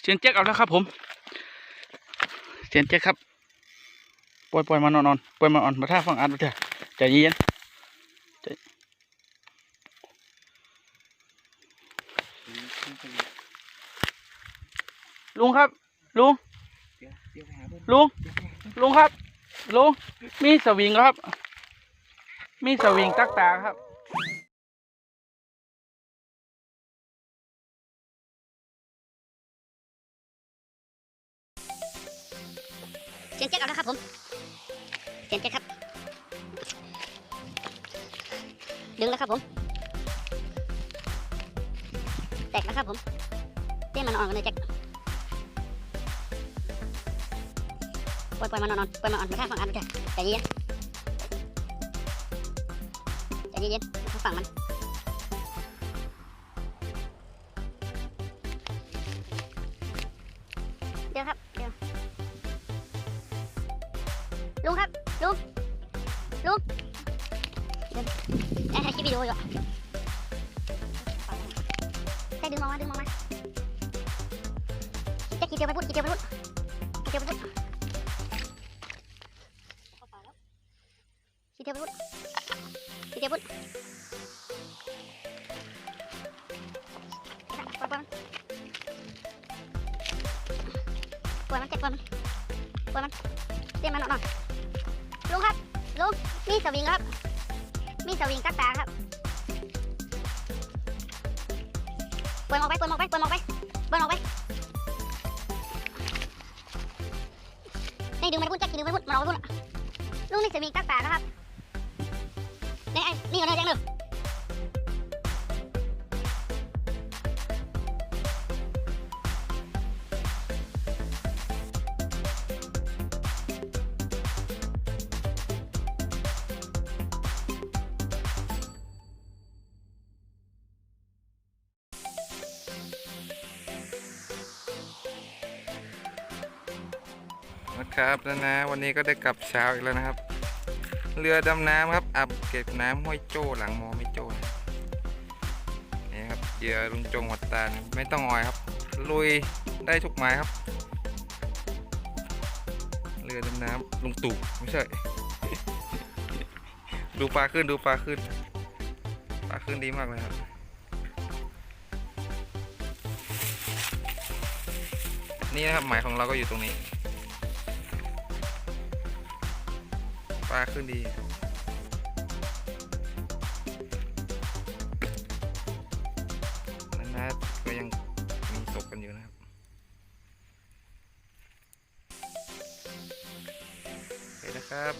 เสียนแจ็คเอาแล้วครับ ผม เสียนแจ็คครับ ปล่อยปล่อยมานอนนอนปล่อยมานอนมาท่าฟังอัดมาเถอะใจเย็นใจลุงครับ ลุง ลุง ลุงครับ ลุง มีสวิงครับ มีสวิงตักตาครับ เสียงเจ๊กเอาแล้วครับผม เสียงเจ๊กครับ ดึงแล้วครับผม แตกแล้วครับผมเต้นมันอ่อนกันเลยแจ็คปล่อยปล่อยมันนอนๆปล่อยมันอ่อนไปข้างฝั่งอันไปเถอะใจเย็นใจเย็นข้างฝั่งมันเดี๋ยวครับ ลุงครับ ลุง ลุงเดี๋ยวเอ้ยถ่ายคลิปวิดีโออยู่อะใช่ดึงมองมาดึงมองมาจะกี่เดียวไปพูดกี่เดียวไปพูดกี่เดียวไปพูดกี่เดียวไปพูดกี่เดียวไปพูดปล่อยมันปล่อยมันเจ็บปล่อยมันปล่อยมันเต้นมันหน่อนๆ ลุงครับลุงมีสวิงครับ มีสวิงตักตาครับปิดอยมันอกไปปล่อยมันอกไปปล่อยมันอกไปปล่อยมันอกไปนี่ดึงมันพุ่นแจ็คดึงมันพุ่นมันออกไปพุ่นลุงมีสวิงตักตาครับนี่ไอ้นี่ก็ได้แจ็คหนึ่ง นะครับแล้วนะ วันนี้ก็ได้กลับเช้าอีกแล้วนะครับ เรือดำน้ำครับอับเก็บน้ำห้วยโจ้หลังมอไม่โจ้นะนี่ครับเหยื่อลุงจงวัดตาลไม่ต้องออยครับ ลุยได้ทุกไม้ครับ เรือดำน้ำลุงตู่ไม่ใช่ ดูปลาขึ้นดูปลาขึ้นปลาขึ้นดีมากเลยครับนี่นะครับหมายของเราก็อยู่ตรงนี้าขึ้นดี นันนะก็ยังมีตกกันอยู่นะครับ โอเคนะครับ